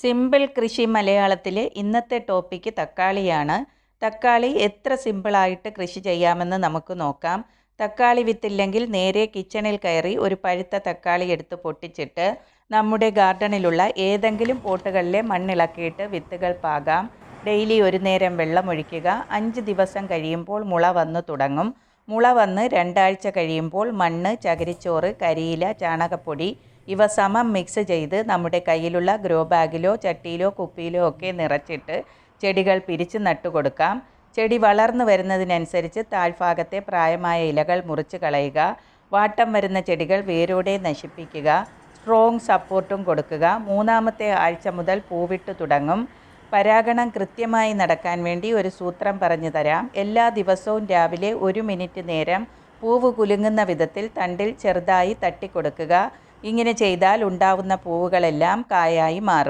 Simple കൃഷി മലയാളത്തിലെ ഇന്നത്തെ ടോപ്പിക്ക് തക്കാളിയാണ്. തക്കാളി എത്ര സിമ്പിളായിട്ട് കൃഷി ചെയ്യാമെന്ന് നമുക്ക് നോക്കാം. തക്കാളി വിത്തില്ലെങ്കിൽ നേരെ കിച്ചണിൽ കയറി ഒരു പഴുത്ത തക്കാളി എടുത്ത് പൊട്ടിച്ചിട്ട് നമ്മുടെ ഗാർഡനിലുള്ള ഏതെങ്കിലും പോട്ടുകളിലെ മണ്ണിളക്കിയിട്ട് വിത്തുകൾ പാകാം. ഡെയിലി ഒരു നേരം വെള്ളമൊഴിക്കുക അഞ്ച് ദിവസം കഴിയുമ്പോൾ മുള വന്നു തുടങ്ങും. മുള വന്ന് രണ്ടാഴ്ച കഴിയുമ്പോൾ മണ്ണ് ചകിരിച്ചോറ് കരിയില ചാണകപ്പൊടി ഇവ സമം മിക്സ് ചെയ്ത് നമ്മുടെ കയ്യിലുള്ള ഗ്രോ ബാഗിലോ ചട്ടിയിലോ കുപ്പിയിലോ ഒക്കെ നിറച്ചിട്ട് ചെടികൾ പിരിച്ച് നട്ടുകൊടുക്കാം ചെടി വളർന്നു വരുന്നതിനനുസരിച്ച് താഴ്ഭാഗത്തെ പ്രായമായ ഇലകൾ മുറിച്ച് കളയുക. വാട്ടം വരുന്ന ചെടികൾ വേരോടെ നശിപ്പിക്കുക. സ്ട്രോങ് സപ്പോർട്ടും കൊടുക്കുക. മൂന്നാമത്തെ ആഴ്ച മുതൽ പൂവിട്ട് തുടങ്ങും. പരാഗണം കൃത്യമായി നടക്കാൻ വേണ്ടി ഒരു സൂത്രം പറഞ്ഞു തരാം. എല്ലാ ദിവസവും രാവിലെ ഒരു മിനിറ്റ് നേരം പൂവ് കുലുങ്ങുന്ന വിധത്തിൽ തണ്ടിൽ ചെറുതായി തട്ടിക്കൊടുക്കുക. ഇങ്ങനെ ചെയ്താൽ ഉണ്ടാവുന്ന പൂവുകളെല്ലാം കായായി മാറും.